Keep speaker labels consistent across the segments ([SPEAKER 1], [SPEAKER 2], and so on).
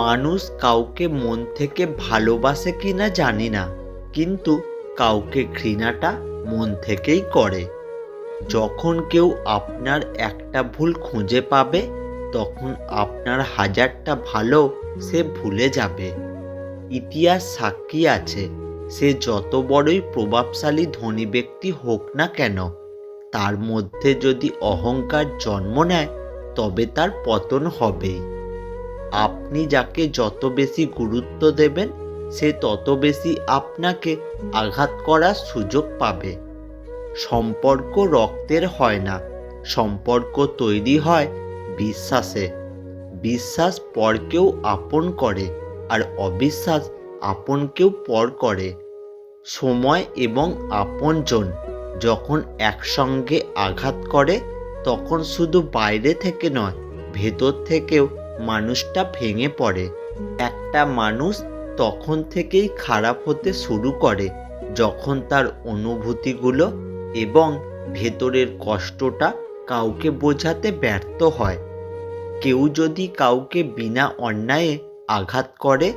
[SPEAKER 1] মানুষ কাউকে মন থেকে ভালোবাসে কিনা জানি না, কিন্তু কাউকে ঘৃণাটা মন থেকেই করে। যখন কেউ আপনার একটা ভুল খুঁজে পাবে, তখন আপনার হাজারটা ভালো সে ভুলে যাবে। ইতিহাস সাক্ষী আছে, সে যত বড়ই প্রভাবশালী ধনী ব্যক্তি হোক না কেন, তার মধ্যে যদি অহংকার জন্ম নেয়, তবে তার পতন হবেই। আপনি যাকে যত বেশি গুরুত্ব দেবেন, সে তত বেশি আপনাকে আঘাত করার সুযোগ পাবে। সম্পর্ক রক্তের হয় না, সম্পর্ক তৈরি হয় বিশ্বাসে। বিশ্বাস পরকেও আপন করে আর অবিশ্বাস আপনকেও পর করে। সময় এবং আপনজন যখন একসঙ্গে আঘাত করে, তখন শুধু বাইরে থেকে নয়, ভেতর থেকেও মানুষটা ভেঙে পড়ে। একটা মানুষ তখন থেকেই খারাপ হতে শুরু করে, যখন তার অনুভূতিগুলো এবং ভেতরের কষ্টটা কাউকে বোঝাতে ব্যর্থ হয়। কেউ যদি কাউকে বিনা অন্যায়ে আঘাত করে,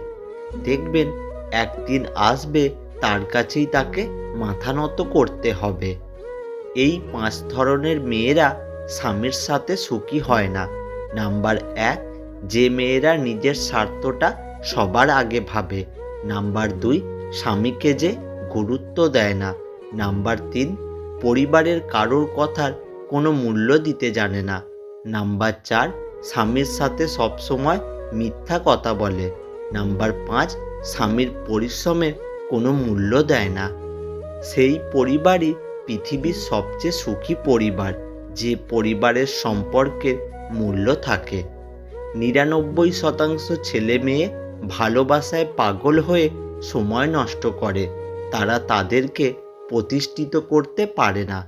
[SPEAKER 1] দেখবেন একদিন আসবে তার কাছেই তাকে মাথা নত করতে হবে। এই পাঁচ ধরনের মেয়েরা স্বামীর সাথে সুখী হয় না। নাম্বার এক যে মেয়েরা নিজের স্বার্থটা সবার আগে ভাবে। নাম্বার দুই, স্বামীকে যে গুরুত্ব দেয় না। নাম্বার তিন, পরিবারের কারোর কথার কোনো মূল্য দিতে জানে না। নাম্বার চার, স্বামীর সাথে সবসময় মিথ্যা কথা বলে। নাম্বার পাঁচ, স্বামীর পরিশ্রমের কোনো মূল্য দেয় না। সেই পরিবারই পৃথিবীর সবচেয়ে সুখী পরিবার, যে পরিবারের সম্পর্কের মূল্য থাকে। নিরানব্বই শতাংশ ছেলে মেয়ে ভালোবাসায় পাগল হয়ে সময় নষ্ট করে। তারা তাদেরকে প্রতিষ্ঠিত করতে পারে না।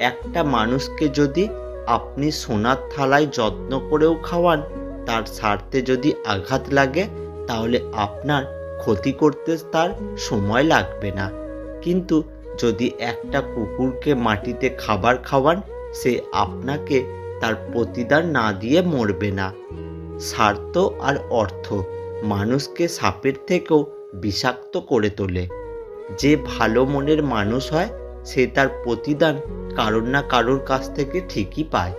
[SPEAKER 1] একটা মানুষকে যদি আপনি সোনার থালায় যত্ন করেও খাওয়ান, তার স্বার্থে যদি আঘাত লাগে, তাহলে আপনার ক্ষতি করতে তার সময় লাগবে না। কিন্তু যদি একটা কুকুরকে মাটিতে খাবার খাওয়ান, সে আপনাকে তার প্রতিদান না দিয়ে মরবে না। স্বার্থ আর অর্থ মানুষকে সাপের থেকেও বিষাক্ত করে তোলে। যে ভালো মনের মানুষ হয়, সে তার প্রতিদান কারোর না কারোর কাছ থেকে ঠিকই পায়।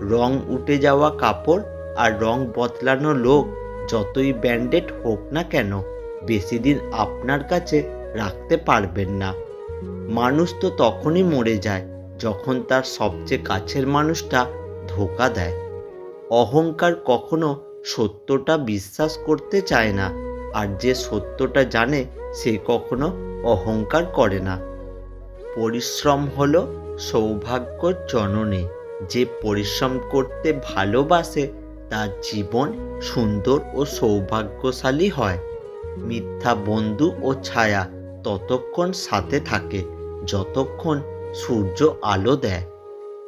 [SPEAKER 1] রং উঠে যাওয়া কাপড় আর রং বদলানো লোক যতই ব্যান্ডেড হোক না কেন, বেশি দিন আপনার কাছে রাখতে পারবেন না। মানুষ তো তখনই মরে যায় যখন তার সবচেয়ে কাছের মানুষটা ধোকা দেয়। অহংকার কখনো সত্যটা বিশ্বাস করতে চায় না, আর যে সত্যটা জানে সে কখনো অহংকার করে না। পরিশ্রম হল সৌভাগ্য জননী। যে পরিশ্রম করতে ভালোবাসে, তার জীবন সুন্দর ও সৌভাগ্যশালী হয়। মিথ্যা বন্ধু ও ছায়া ততক্ষণ সাথে থাকে, যতক্ষণ সূর্য আলো দেয়।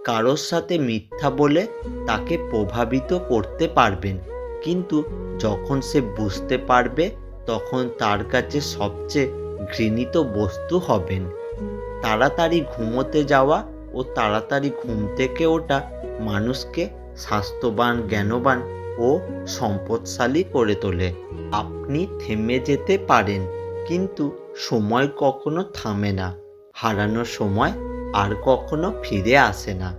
[SPEAKER 1] কারোর সাথে মিথ্যা বলে তাকে প্রভাবিত করতে পারবেন। কিন্তু যখন সে বুঝতে পারবে, তখন তার কাছে সবচেয়ে ঘৃণিত বস্তু হবেন। তাড়াতাড়ি ঘুমোতে যাওয়া ও তাড়াতাড়ি ঘুম থেকে ওঠা মানুষকে স্বাস্থ্যবান, জ্ঞানবান ও সম্পদশালী করে তোলে। আপনি থেমে যেতে পারেন, কিন্তু সময় কখনো থামে না। হারানো সময় আর কখনো ফিরে আসে না।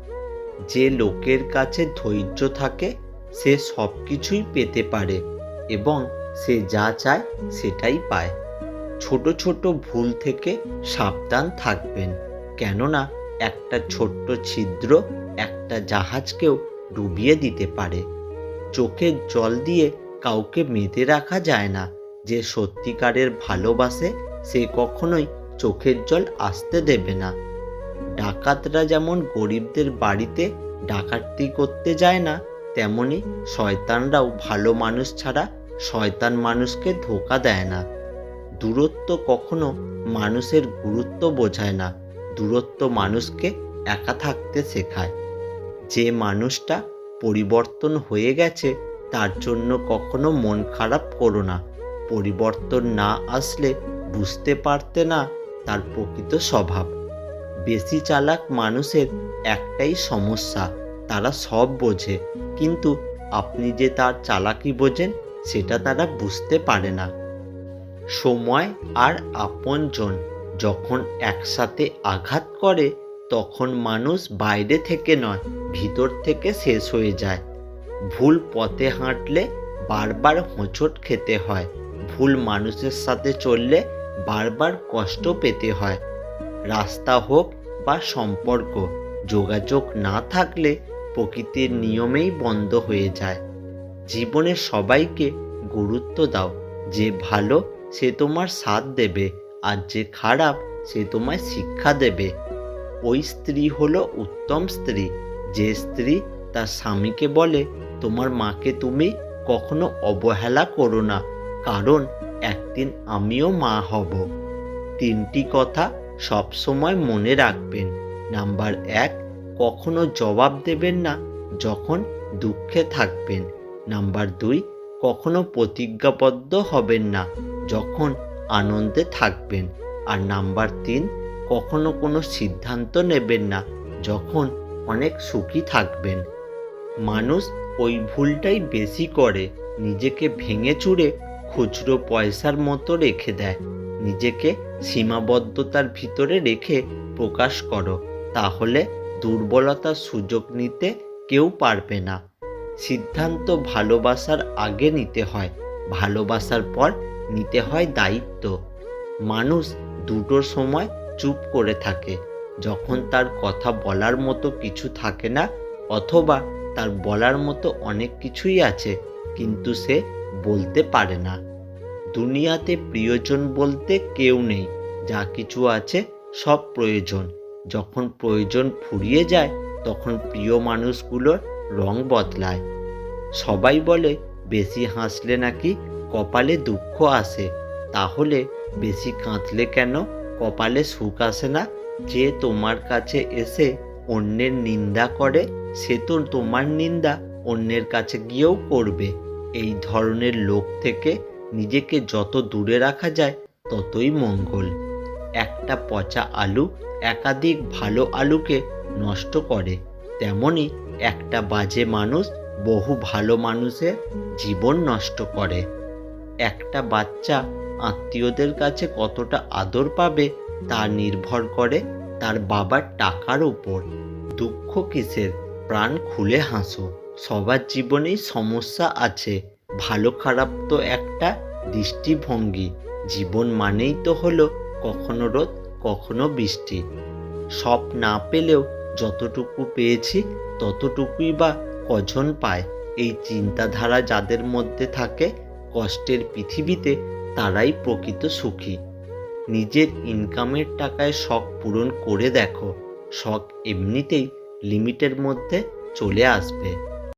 [SPEAKER 1] যে লোকের কাছে ধৈর্য থাকে, সে সব কিছুই পেতে পারে এবং সে যা চায় সেটাই পায়। ছোট ছোট ভুল থেকে সাবধান থাকবেন, কেননা একটা ছোট্ট ছিদ্র একটা জাহাজকেও ডুবিয়ে দিতে পারে। চোখের জল দিয়ে কাউকে মেতে রাখা যায় না, যে সত্যিকারের ভালোবাসে সে কখনোই চোখের জল আসতে দেবে না। ডাকাতরা যেমন গরিবদের বাড়িতে ডাকাতি করতে যায় না, তেমনি শয়তানরাও ভালো মানুষ ছাড়া শয়তান মানুষকে ধোকা দেয় না। দূরত্ব কখনো মানুষের গুরুত্ব বোঝায় না, দূরত্ব মানুষকে একা থাকতে শেখায়। যে মানুষটা পরিবর্তন হয়ে গেছে, তার জন্য কখনো মন খারাপ করো না। পরিবর্তন না আসলে বুঝতে পারতে না তার প্রকৃত স্বভাব। বেশি চালাক মানুষের একটাই সমস্যা, তারা সব বোঝে। কিন্তু আপনি যে তার চালাকি বোঝেন, সেটা তারা বুঝতে পারে না। সময় আর আপনজন যখন একসাথে আঘাত করে, তখন মানুষ বাইরে থেকে নয়, ভিতর থেকে শেষ হয়ে যায়। ভুল পথে হাঁটলে বারবার হোঁচট খেতে হয়। ভুল মানুষের সাথে চললে বারবার কষ্ট পেতে হয়। রাস্তা হোক বা সম্পর্ক। যোগাযোগ না থাকলে প্রকৃতির নিয়মেই বন্ধ হয়ে যায়। জীবনে সবাইকে গুরুত্ব দাও। যে ভালো, সে তোমার সাথ দেবে আর যে খারাপ, সে তোমায় শিক্ষা দেবে। ওই স্ত্রী হলো উত্তম স্ত্রী। যে স্ত্রী তার স্বামীকে বলে, তোমার মাকে তুমি কখনো অবহেলা করো না। কারণ একদিন আমিও মা হব। তিনটি কথা সবসময় মনে রাখবেন, নাম্বার এক, কখনো জবাব দেবেন না যখন দুঃখে থাকবেন। নাম্বার দুই, কখনো প্রতিজ্ঞাবদ্ধ হবেন না যখন আনন্দে থাকবেন। আর নাম্বার তিন, কখনো কোনো সিদ্ধান্ত নেবেন না যখন অনেক সুখী থাকবেন। মানুষ ওই ভুলটাই বেশি করে, নিজেকে ভেঙে চুরে খুচরো পয়সার মতো রেখে দেয়। নিজেকে সীমাবদ্ধতার ভিতরে রেখে প্রকাশ করো, তাহলে দুর্বলতার সুযোগ নিতে কেউ পারবে না। সিদ্ধান্ত ভালোবাসার আগে নিতে হয়, ভালোবাসার পর নিতে হয় দায়িত্ব। মানুষ দুটোর সময় চুপ করে থাকে, যখন তার কথা বলার মতো কিছু থাকে না, অথবা তার বলার মতো অনেক কিছুই আছে, কিন্তু সে বলতে পারে না। দুনিয়াতে প্রিয়জন বলতে কেউ নেই, যা কিছু আছে সব প্রয়োজন। যখন প্রয়োজন ফুরিয়ে যায়, তখন প্রিয় মানুষগুলোর রং বদলায়। সবাই বলে, বেশি হাসলে নাকি কপালে দুঃখ আসে। তাহলে, বেশি কাঁদলে কেন কপালে সুখ আসে না? যে তোমার কাছে এসে অন্যের নিন্দা করে, সে তো তোমার নিন্দা অন্যের কাছে গিয়েও করবে। এই ধরনের লোক থেকে নিজেকে যত দূরে রাখা যায়, ততই মঙ্গল। একটা পচা আলু একাধিক ভালো আলুকে নষ্ট করে। তেমনি একটা বাজে মানুষ বহু ভালো মানুষের জীবন নষ্ট করে। একটা বাচ্চা আত্মীয়দের কাছে কতটা আদর পাবে, তা নির্ভর করে তার বাবার টাকার উপর। দুঃখ কিসের? প্রাণ খুলে হাসো। সবার জীবনেই সমস্যা আছে। ভালো খারাপ তো একটা দৃষ্টিভঙ্গি। জীবন মানেই তো হলো কখনো রোদ, কখনো বৃষ্টি। সব না পেলেও যতটুকু পেয়েছি, ততটুকুই বা কজন পায়। এই চিন্তাধারা যাদের মধ্যে থাকে, কষ্টের পৃথিবীতে তারাই প্রকৃত সুখী। নিজের ইনকামের টাকায় শখ পূরণ করে দেখো। শখ এমনিতেই লিমিটের মধ্যে চলে আসবে।